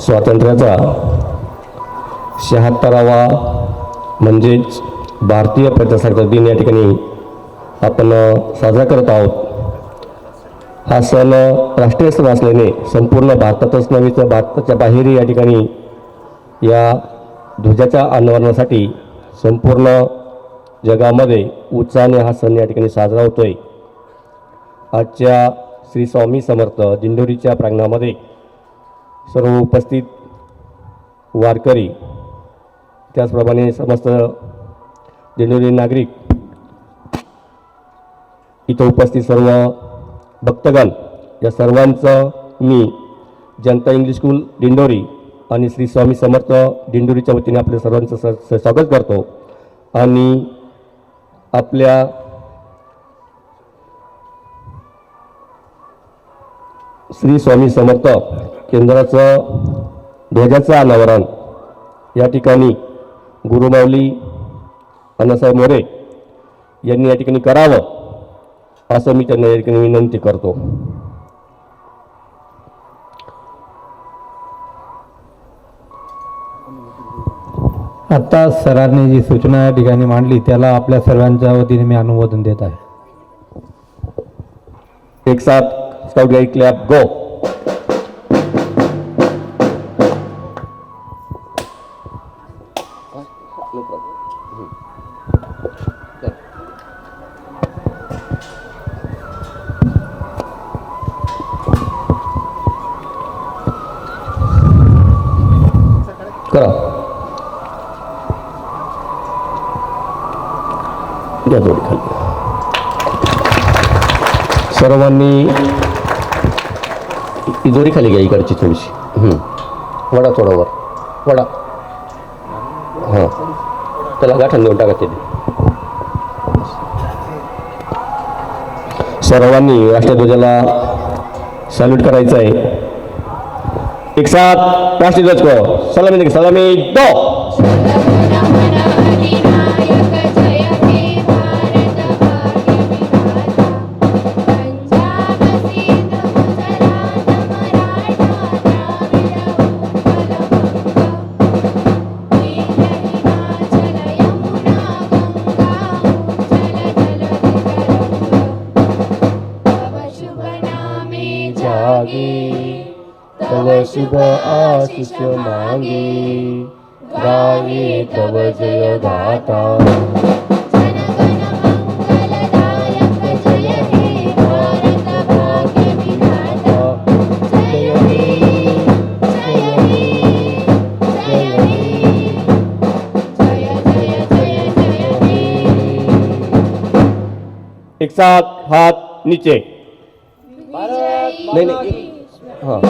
स्वातंत्र्याचा शहात्तरावा म्हणजेच भारतीय प्रजासत्ताक दिन या ठिकाणी आपण साजरा करत आहोत. हा सण राष्ट्रीय सण असल्याने संपूर्ण भारतातच नव्हे तर भारताच्या बाहेरही या ठिकाणी या ध्वजाच्या अनावरणासाठी संपूर्ण जगामध्ये उत्साहाने हा सण या ठिकाणी साजरा होतो आहे आजच्या श्री स्वामी समर्थ दिंडोरीच्या प्रांगणामध्ये सर्व उपस्थित वारकरी त्याचप्रमाणे समस्त दिंडोरी नागरिक इथं उपस्थित सर्व भक्तगण या सर्वांचं मी जनता इंग्लिश स्कूल दिंडोरी आणि श्री स्वामी समर्थ दिंडोरीच्या वतीने आपल्या सर्वांचं स स- स्वागत करतो. आणि आपल्या श्री स्वामी समर्थ केंद्राचं ध्वजाचं अनावरण. या ठिकाणी गुरुमाऊली अण्णासाहेब मोरे यांनी या ठिकाणी करावं असं मी त्यांना या ठिकाणी विनंती करतो. आता सरांनी जी सूचना या ठिकाणी मांडली त्याला आपल्या सर्वांच्या वतीने मी अनुमोदन देत आहे. एक साथ स्काउट गाइड क्लॅप गो करा सर्वांनी ही दोरी खाली घ्या इकडची थोडीशी. वडा थोडा वर. वडा. हां. त्याला गाठण देऊन टाका ते. सर्वांनी राष्ट्रध्वजाला सॅल्यूट करायचं आहे एक साथ राष्ट्रध्वज को सलामी सलामी. दो! बंग हिमाचल यमुना गंगा उज्जल जल वितरंग तव शुभ मांगे गाये तव जय गाता एक साथ हाथ नीचे। नहीं नहीं हाँ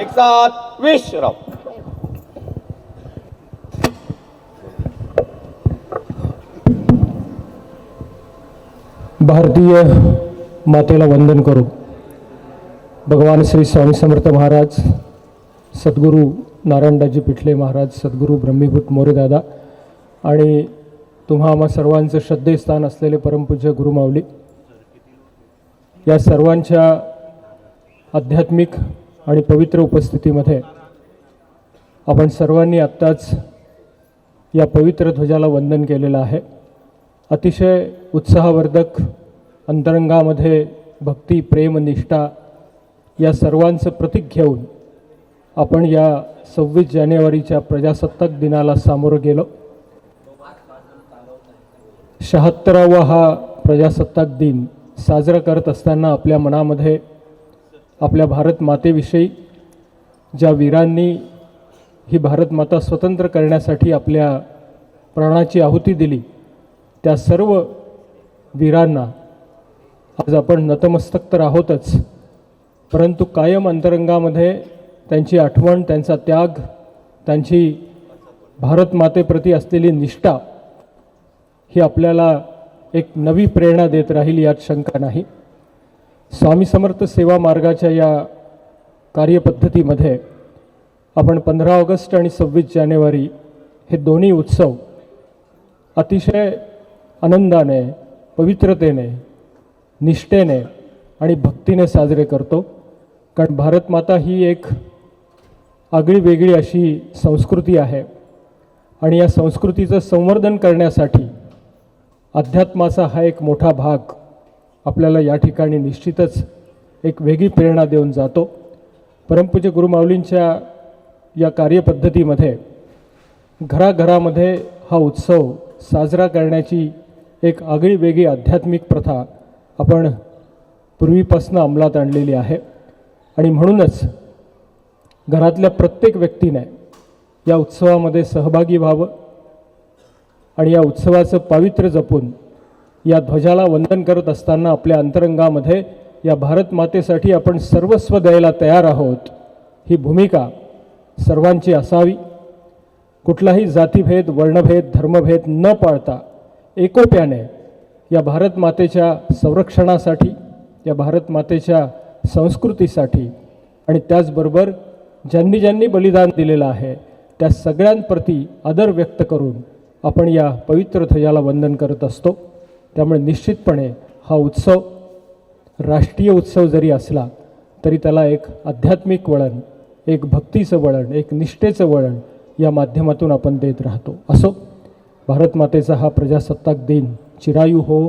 एक साथ विश्राम भारतीय मातेला वंदन करू। भगवान श्री स्वामी समर्थ महाराज सद्गुरू नारायणदाजी पिठले महाराज सद्गुरू ब्रह्मीभूत मोरेदादा आणि तुम्हा आम्हा सर्वांचं श्रद्धेस्थान असलेले परमपूज्य गुरुमाऊली या सर्वांच्या आध्यात्मिक आणि पवित्र उपस्थितीमध्ये आपण सर्वांनी आत्ताच या पवित्र ध्वजाला वंदन केलेलं आहे. अतिशय उत्साहवर्धक अंतरंगामध्ये भक्ती प्रेम निष्ठा या सर्वांचं प्रतीक घेऊन आपण या सव्वीस जानेवारीच्या प्रजासत्ताक दिनाला सामोरं गेलो. शहात्तरावा हा प्रजासत्ताक दिन साजरा करत असताना आपल्या मनामध्ये आपल्या भारत मातेविषयी ज्या वीरांनी ही भारत माता स्वतंत्र करण्यासाठी आपल्या प्राणाची आहुती दिली त्या सर्व वीरांना आज आपण नतमस्तक तर आहोतच परंतु कायम अंतरंगामध्ये त्यांची आठवण त्यांचा त्याग त्यांची भारत मातेप्रती असलेली निष्ठा ही आपल्याला एक नवी प्रेरणा देत राहील यात शंका नाही. स्वामी समर्थ सेवा मार्गाच्या या कार्यपद्धतीमध्ये आपण पंधरा ऑगस्ट आणि सव्वीस जानेवारी हे दोन्ही उत्सव अतिशय आनंदाने पवित्रतेने निष्ठेने आणि भक्तीने साजरे करतो. कारण भारत माता ही एक आगळी वेगळी अशी संस्कृती आहे आणि या संस्कृतीचं संवर्धन करण्यासाठी अध्यात्माचा हा एक मोठा भाग आपल्याला या ठिकाणी निश्चितच एक वेगळी प्रेरणा देऊन जातो. परमपूज्य गुरुमाऊलींच्या या कार्यपद्धतीमध्ये घराघरामध्ये हा उत्सव साजरा करण्याची एक आगळी वेगळी आध्यात्मिक प्रथा आपण पूर्वीपासून अंमलात आणलेली आहे. आणि म्हणूनच घरातल्या प्रत्येक व्यक्तीने या उत्सवामध्ये सहभागी व्हावं. आणि या उत्सवाचं पावित्र्य जपून या ध्वजाला वंदन करत असताना आपल्या अंतरंगामध्ये या भारत मातेसाठी आपण सर्वस्व द्यायला तयार आहोत. ही भूमिका सर्वांची असावी. कुठलाही जातीभेद वर्णभेद धर्मभेद न पाळता एकोप्याने या भारत मातेच्या संरक्षणासाठी या भारत मातेच्या संस्कृतीसाठी आणि त्याचबरोबर ज्यांनी ज्यांनी बलिदान दिलेलं आहे त्या सगळ्यांप्रती आदर व्यक्त करून आपण या पवित्र ध्वजाला वंदन करत असतो. त्यामुळे निश्चितपणे हा उत्सव राष्ट्रीय उत्सव जरी असला तरी त्याला एक आध्यात्मिक वळण एक भक्तीचं वळण एक निष्ठेचं वळण या माध्यमातून आपण देत राहतो. असो भारतमातेचा हा प्रजासत्ताक दिन चिरायू हो.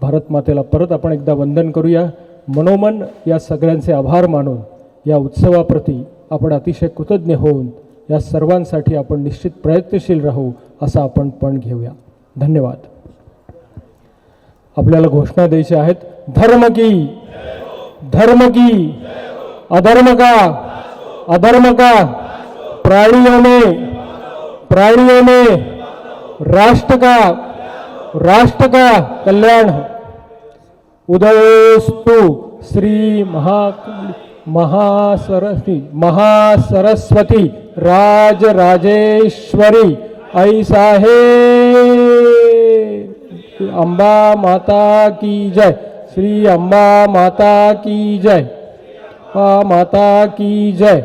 भारतमातेला परत आपण एकदा वंदन करूया. मनोमन या सगळ्यांचे आभार मानून या उत्सवाप्रती आपण अतिशय कृतज्ञ होऊन या सर्वांसाठी आपण निश्चित प्रयत्नशील राहू असा आपण पण घेऊया. धन्यवाद. आपल्याला घोषणा द्यायच्या आहेत धर्म की धर्म की अधर्म का अधर्म का प्राणियों में प्राणियों में राष्ट्र का राष्ट्र का कल्याण. हो उदयोस्तु श्री महा महासरस्वती महासरस्वती राज राजेश्वरी ऐसा है अंबा माता की जय। श्री अंबा माता की जय। माता की जय।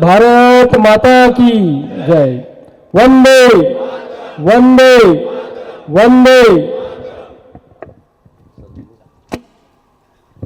भारत माता की जय। वंदे वंदे वंदे।